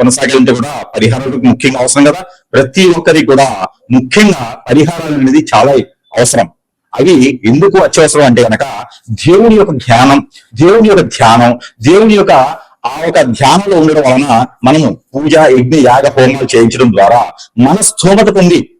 కొనసాగాలంటే కూడా పరిహారాలు ముఖ్యంగా అవసరం కదా? ప్రతి ఒక్కరికి కూడా ముఖ్యంగా పరిహారాలు అనేది చాలా అవసరం. అవి ఎందుకు అత్యవసరం అంటే కనుక దేవుని యొక్క ధ్యానం దేవుని యొక్క ధ్యానం దేవుని యొక్క ఆ యొక్క ధ్యానంలో ఉండడం వలన మనము పూజ యజ్ఞ యాగ హోమాలు చేయించడం ద్వారా మన స్థోమత పొంది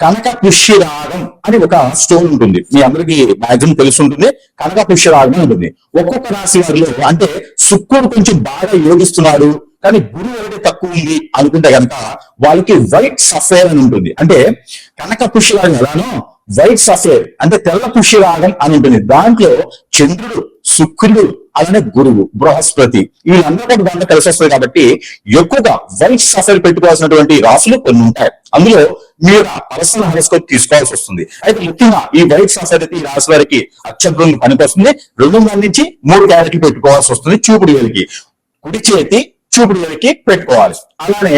కనక పుష్యరాగం అని ఒక స్టోన్ ఉంటుంది. మీ అందరికీ మ్యాక్సిమం తెలిసి ఉంటుంది కనక పుష్యరాగం ఉంటుంది. ఒక్కొక్క రాశి వారిలో అంటే శుక్రుడు కొంచెం బాగా యోగిస్తున్నాడు కానీ గురువు ఒకటి తక్కువ ఉంది అనుకుంటే కనుక వాళ్ళకి వైట్ సఫేర్ అని ఉంటుంది. అంటే కనక పుష్యరాగం ఎలానో వైట్ సఫేర్ అంటే తెల్ల పుష్యరాగం అని ఉంటుంది. దాంట్లో చంద్రుడు శుక్రుడు అలానే గురువు బృహస్పతి. వీళ్ళందరూ దాంట్లో కలిసి వస్తుంది కాబట్టి ఎక్కువగా వైట్ సఫైర్ పెట్టుకోవాల్సినటువంటి రాశులు కొన్ని ఉంటాయి. అందులో మీరు పర్సనల్ హెరోస్కోప్ తీసుకోవాల్సి వస్తుంది. అయితే ముఖ్యంగా ఈ వైట్ సఫర్ అయితే ఈ రాశి వారికి అత్యద్భుతంగా పనికొస్తుంది. రెండు వందల నుంచి మూడు క్యారెట్లు పెట్టుకోవాల్సి వస్తుంది చూపుడు వేలికి. కుడి చేతి చూపుడు వేలికి పెట్టుకోవాలి. అలానే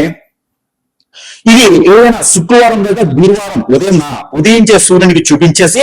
ఇది ఏదైనా శుక్రవారం లేదా గురువారం ఉదయం ఉదయించే సూర్యునికి చూపించేసి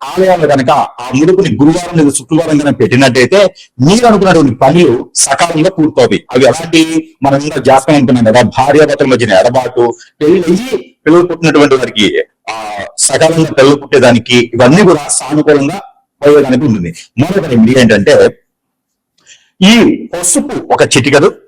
ఆలయాలు కనుక ఆ ముడుపుని గురువారం లేదా శుక్రవారం కనుక పెట్టినట్టయితే మీరు అనుకున్నటువంటి పనులు సకాలంలో పూర్తవుతాయి. అవి ఎలాంటి మనం ఇంకా జాతకం ఉంటున్నాం కదా భార్యాభర్తల మధ్యన ఎడబాటు పెళ్ళి అయ్యి పిల్లలు పుట్టినటువంటి వారికి ఆ సకాలంలో పిల్లలు పుట్టేదానికి ఇవన్నీ కూడా సానుకూలంగా పోయేదానికి ఉంటుంది. మరొక ఏంటంటే ఈ పసుపు ఒక చిటికలు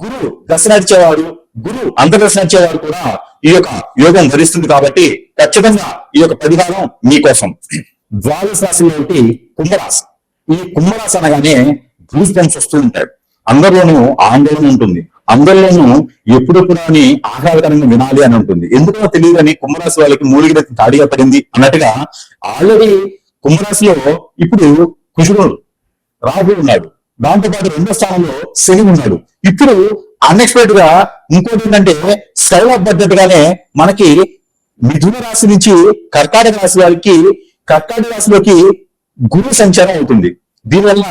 గురువు దశ నడిచేవాడు గురువు అంతర్దశ నడిచేవాడు కూడా ఈ యొక్క యోగం ధరిస్తుంది కాబట్టి ఖచ్చితంగా ఈ యొక్క పరిహారం మీకోసం ద్వాదశ రాశిలో ఒకటి కుంభరాశి. ఈ కుంభరాశి అనగానే గూస్ బంప్స్ వస్తూ ఉంటాయి. అందరిలోనూ ఆందోళన ఉంటుంది. అందరిలోనూ ఎప్పుడెప్పుడు అని ఆహ్లాదకరంగా వినాలి అని ఉంటుంది. ఎందుకో తెలియదు అని కుంభరాశి వాళ్ళకి మూలిగిన తాడిగా పడింది అన్నట్టుగా ఆల్రెడీ కుంభరాశిలో ఇప్పుడు కుషుడు రాహు ఉన్నాడు. దాంతో పాటు రెండో స్థానంలో సెహి ఉన్నాడు. ఇప్పుడు అన్ఎక్స్పెక్టెడ్గా ఇంకోటి ఏంటంటే శైవ పద్ధతిగానే మనకి మిథున రాశి నుంచి కర్కాటక రాశి వారికి కర్కాటక రాశిలోకి గురు సంచారం అవుతుంది. దీనివల్ల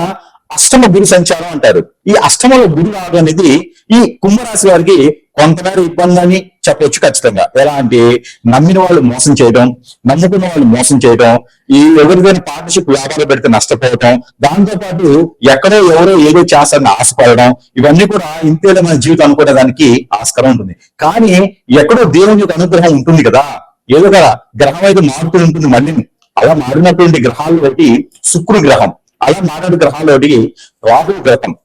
అష్టమ గురు సంచారం అంటారు. ఈ అష్టమలో గురు రావడం అనేది ఈ కుంభరాశి వారికి కొంతమేర ఇబ్బంది అని చెప్పొచ్చు ఖచ్చితంగా. ఎలా అంటే నమ్మిన వాళ్ళు మోసం చేయడం నమ్ముకున్న వాళ్ళు మోసం చేయడం ఈ ఎవరిదైనా పార్ట్నర్షిప్ వ్యాపారం పెడితే నష్టపోవడం దాంతో పాటు ఎక్కడో ఎవరో ఏదో చేస్తారని ఆశపడడం ఇవన్నీ కూడా ఇంతేదో మన జీవితం అనుకునే దానికి ఆస్కారం ఉంటుంది. కానీ ఎక్కడో దేవుని యొక్క అనుగ్రహం ఉంటుంది కదా. ఏదో కదా గ్రహం అయితే మారుతూ ఉంటుంది మళ్ళీ. అలా మారినటువంటి గ్రహాలు ఒకటి శుక్రుడు గ్రహం. అలా మారిన గ్రహాలు ఒకటి రాహు గ్రహం.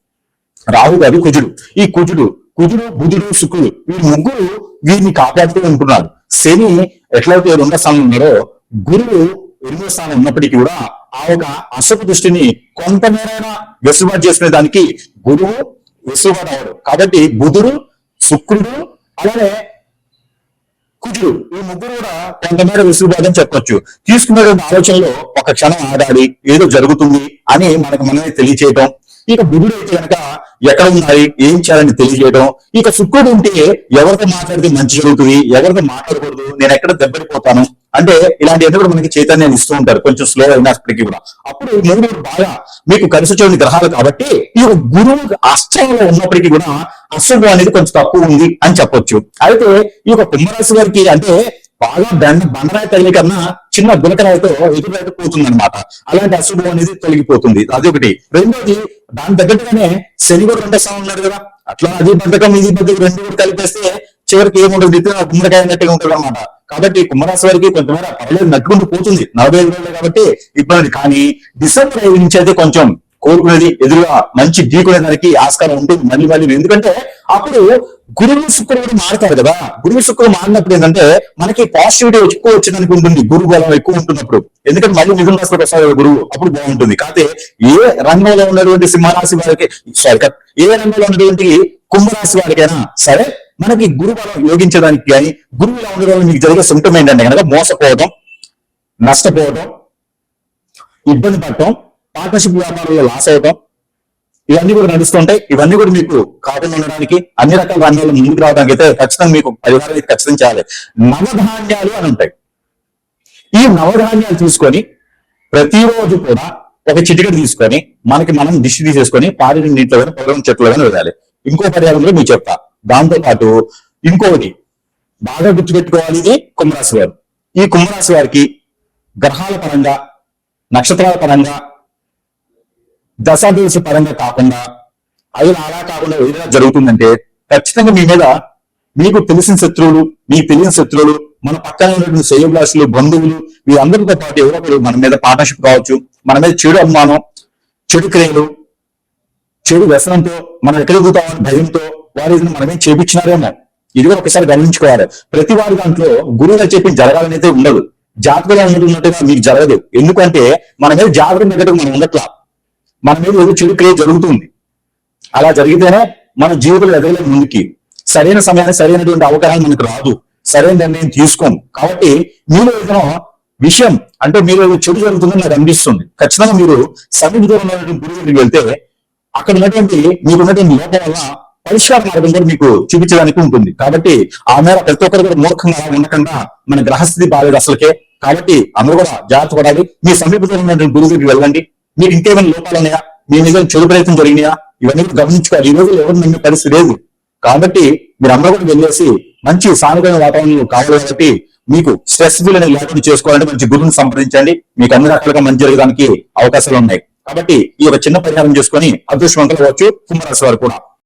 రాహు గారి కుజుడు. ఈ కుజుడు కుజుడు బుధుడు శుక్రుడు వీరి ముగ్గురు వీరిని కాపాడుతూ ఉంటున్నారు. శని ఎట్లయితే రెండో స్థానం ఉన్నారో గురువు ఎనిమిదో స్థానం ఉన్నప్పటికీ కూడా ఆ ఒక అశుభ దృష్టిని కొంతమేరైనా వెసులుబాటు చేసుకునే దానికి గురువు వెసులుబాటు అవ్వడు. కాబట్టి బుధుడు శుక్రుడు అలానే కుజుడు ఈ ముగ్గురు కూడా కొంతమేర విసులుబాటు అని చెప్పొచ్చు. తీసుకున్నటువంటి ఆలోచనలో ఒక క్షణం ఆడాలి ఏదో జరుగుతుంది అని మనకు మనమే తెలియచేయటం. ఇక బుధుడు అయితే కనుక ఎక్కడ ఉన్నాయి ఏం చేయాలని తెలియజేయడం? ఇక శుక్రుడు ఉంటే ఎవరితో మాట్లాడితే మంచి జరుగుతుంది ఎవరితో మాట్లాడకూడదు నేను ఎక్కడ దెబ్బడిపోతాను అంటే ఇలాంటి కూడా మనకి చైతన్యాన్ని ఇస్తూ ఉంటారు. కొంచెం స్లో అయినప్పటికీ కూడా. అప్పుడు మూడు బాగా మీకు కలిసి వచ్చే గ్రహాలు కాబట్టి ఈ గురువు అష్టంలో ఉన్నప్పటికీ కూడా అశుభం అనేది కొంచెం తక్కువ ఉంది అని చెప్పొచ్చు. అయితే ఈ యొక్క కుంభరాశి గారికి అంటే బాగా దండ బండరాయి తగిలి కన్నా చిన్న గులకరాయితో ఎదురైతే పోతుంది అనమాట అలాంటి అశుభం అనేది తొలగిపోతుంది. అది ఒకటి రెండోది దాని దగ్గరగానే శని కూడా రెండో స్థానం ఉన్నారు కదా. అట్లా అది బద్ధకం ఇది బద్ధకం రెండు కూడా కలిపేస్తే చివరికి ఏముంటుంది? గుమ్మడికాయ అన్నట్టుగా ఉంటుంది అనమాట కాబట్టి కుంభరాశి వారికి కొంతమేర పర్లేదు నట్టుకుంటూ పోతుంది. నలభై ఐదు రోజులు కాబట్టి ఇబ్బంది. కానీ డిసెంబర్ ఐదు నుంచి అయితే కొంచెం కోరుకునేది ఎదురుగా మంచి ఢీకునే దానికి ఆస్కారం ఉంటుంది మళ్ళీ మళ్ళీ. ఎందుకంటే అప్పుడు గురువు శుక్రుడు మారుతారు కదా. గురువు శుక్రుడు మారినప్పుడు ఏంటంటే మనకి పాజిటివిటీ ఎక్కువ వచ్చేదానికి ఉంటుంది. గురువు బలం ఎక్కువ ఉంటున్నప్పుడు. ఎందుకంటే మళ్ళీ మిథున రాశిలోకి వస్తారు గురువు అప్పుడు బాగుంటుంది. కాకపోతే ఏ రంగంలో ఉన్నటువంటి సింహరాశి వారికి సారీ ఏ రంగంలో ఉన్నటువంటి కుంభరాశి వారికైనా సరే మనకి గురువు బలం యోగించడానికి కానీ గురువులో ఉండడం మీకు జరిగే సిమ్టమ్ ఏంటంటే కనుక మోసపోవడం నష్టపోవడం ఇబ్బంది పడటం పార్ట్నర్షిప్ వ్యాపారంలో లాస్ అవటం ఇవన్నీ కూడా నడుస్తుంటాయి. ఇవన్నీ కూడా మీకు కాకుండా ఉండడానికి అన్ని రకాల ధాన్యాలు ముందుకు రావడానికి అయితే ఖచ్చితంగా మీకు పరిహారం అయితే ఖచ్చితంగా చేయాలి. నవధాన్యాలు అని ఉంటాయి. ఈ నవధాన్యాలు తీసుకొని ప్రతిరోజు కూడా ఒక చిటికెడు తీసుకొని మనకి మనం దిష్టి తీసేసుకొని పాడిన నీటిలో కానీ పొలం చెట్లు కానీ వదలాలి. ఇంకో పరిహారం కూడా మీకు చెప్తా. దాంతో పాటు ఇంకోటి బాగా గుర్తుపెట్టుకోవాలి ఇది కుంభరాశి వారు. ఈ కుంభరాశి వారికి గ్రహాల పరంగా నక్షత్రాల పరంగా దశాభివృద్ధి పరంగా కాకుండా అది అలా కాకుండా ఏదైనా జరుగుతుందంటే ఖచ్చితంగా మీ మీద మీకు తెలిసిన శత్రువులు మీకు తెలియని శత్రువులు మన పక్కన ఉన్నటువంటి శ్రేయభిలాషులు బంధువులు వీరందరితో పాటు ఎవరో ఒకరు మన మీద పార్ట్నర్షిప్ కావచ్చు మన మీద చెడు అభిమానం చెడు క్రియలు చెడు వ్యసనంతో మనం ఎక్కడెదుగుతామని భయంతో వారు మనమేం చేపించినారేమో ఇది కూడా ఒకసారి గమనించుకోవాలి. ప్రతి వారి దాంట్లో గురువుగా చెప్పి జరగాలనైతే ఉండదు. జాతకగా ఉన్నట్టుగా మీకు జరగదు. ఎందుకంటే మన మీద జాతకం దగ్గర మనం ఉండట్లా. మన మీద ఏదో చెడు క్రియ జరుగుతుంది. అలా జరిగితేనే మన జీవితంలో ఎదగలేదు ముందుకి. సరైన సమయానికి సరైనటువంటి అవకాశం మనకు రాదు. సరైన నిర్ణయం తీసుకోము. కాబట్టి మీరు ఏదైనా విషయం అంటే మీరు ఏదో చెడు జరుగుతుందని నాకు అనిపిస్తుంది. ఖచ్చితంగా మీరు సమీపంలో ఉన్నటువంటి గురువు దగ్గరికి వెళ్తే అక్కడ ఉన్నటువంటి మీకు ఉన్నటువంటి లోపం వల్ల పరిష్కార మార్గం కూడా మీకు చూపించడానికి ఉంటుంది. కాబట్టి ఆ మేర ప్రతి ఒక్కరు కూడా మూర్ఖంగా ఉండకుండా మన గ్రహస్థితి బాగాలేదు అసలుకే. కాబట్టి అందరూ కూడా జాగ్రత్త పడాలి. మీ సమీపంలో ఉన్నటువంటి గురువు దగ్గరికి వెళ్ళండి. మీకు ఇంకేమైనా లోపాలు ఉన్నాయా? మీ మీద చెడు ప్రయత్నం జరిగినాయా? ఇవన్నీ గమనించుకోవాలి. ఈ రోజు ఎవరు నమ్మే పరిస్థితి లేదు. కాబట్టి మీరు అందరూ కూడా వెళ్ళేసి మంచి సానుకూల వాతావరణం కావాలి కాబట్టి మీకు స్ట్రెస్ ఫుల్ అనేది లేకుండా చేసుకోవాలంటే మంచి గురువుని సంప్రదించండి. మీకు అన్ని రకాలుగా మంచి జరగడానికి అవకాశాలు ఉన్నాయి. కాబట్టి ఈ ఒక చిన్న పరిహారం చేసుకొని అదృష్టవంతులు కావచ్చు కుంభరాశి వారు కూడా.